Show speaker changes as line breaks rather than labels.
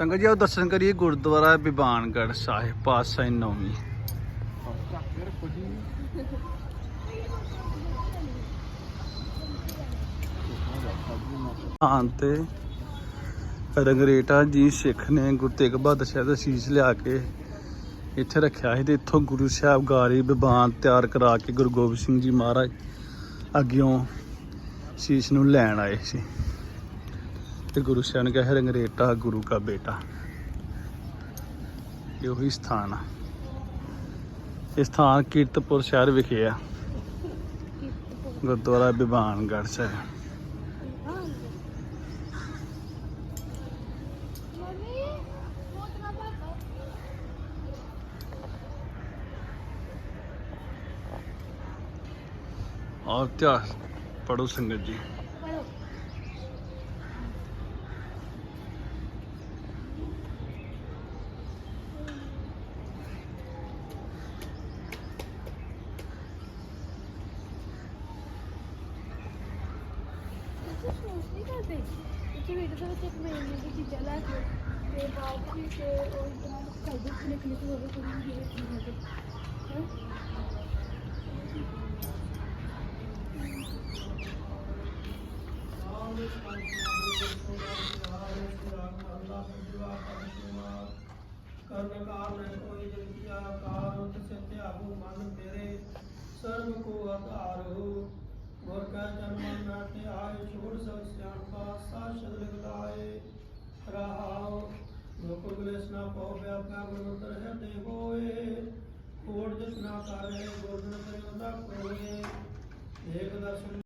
ਸੰਗਤ ਜੀ, ਆਓ ਦਰਸ਼ਨ ਕਰੀਏ ਗੁਰਦੁਆਰਾ ਬਿਬਾਨਗੜ੍ਹ ਸਾਹਿਬ, ਪਾਤਸ਼ਾਹੀ ਨੌਵੀਂ। ਹਾਂ ਤੇ ਰੰਗਰੇਟਾ ਜੀ ਸਿੱਖ ਨੇ ਗੁਰੂ ਤੇਗ ਬਹਾਦਰ ਸਾਹਿਬ ਦਾ ਸੀਸ ਲਿਆ ਕੇ ਇੱਥੇ ਰੱਖਿਆ ਸੀ ਤੇ ਇੱਥੋਂ ਗੁਰੂ ਸਾਹਿਬ ਗਾਰੀ ਬਿਬਾਨ ਤਿਆਰ ਕਰਾ ਕੇ ਗੁਰੂ ਗੋਬਿੰਦ ਸਿੰਘ ਜੀ ਮਹਾਰਾਜ ਅੱਗਿਓਂ ਸੀਸ ਨੂੰ ਲੈਣ ਆਏ ਸੀ। ਤੇ ਗੁਰੂ ਸਾਹਿਬ ਨੇ ਰੰਗਰੇਟਾ ਗੁਰੂ ਕਾ ਬੇਟਾ। ਇਹ ਉਹੀ ਸਥਾਨ ਆ। ਇਹ ਸਥਾਨ ਕੀਰਤਪੁਰ ਸ਼ਹਿਰ ਵਿਖੇ ਆ। ਗੁਰਦੁਆਰਾ ਬਿਬਾਨਗੜ੍ਹ ਸਾਹਿਬ। ਔਰ ਇਤਿਹਾਸ ਪੜੋ ਸੰਗਤ ਜੀ।
ਇੱਥੇ ਵੀਡੀਓ ਦੇ ਵਿੱਚ ਇੱਕ ਮੇਰੇ ਲਈ ਚੀਜ਼ਾਂ ਲੈ ਕੇ ਤੇ ਬਾਅਦ ਵਿੱਚ ਤੇ ਉਹ ਇਤਨਾ ਕਰਦੇ ਕਿ ਨਿਕਲੇ ਤੇ ਹੋਵੇ ਕੋਈ ਵੀ ਇਹ ਚੀਜ਼ ਹੈ?
ਕਰਨ ਕਾਰਨ ਕੋਈ ਜਗਤਿਆ ਕਾਰ ਤਿਸ ਧਿਆਵੋ ਮਨ ਤੇਰੇ, ਸਰਬ ਕੋ ਆਧਾਰੋ ਗੁਰ ਕਾ ਜਨਮ ਨਾ ਨਾ ਪਉ ਵਿਆਪਨਾ ਤੇ ਹੋਏ, ਕੋਟ ਜਿਸ ਨਾ ਕਰੇ ਗੋਬਿੰਦ ਕਰੇ ਉਹਦਾ ਕੋਏ ਏਕ ਦਰਸ਼ਨ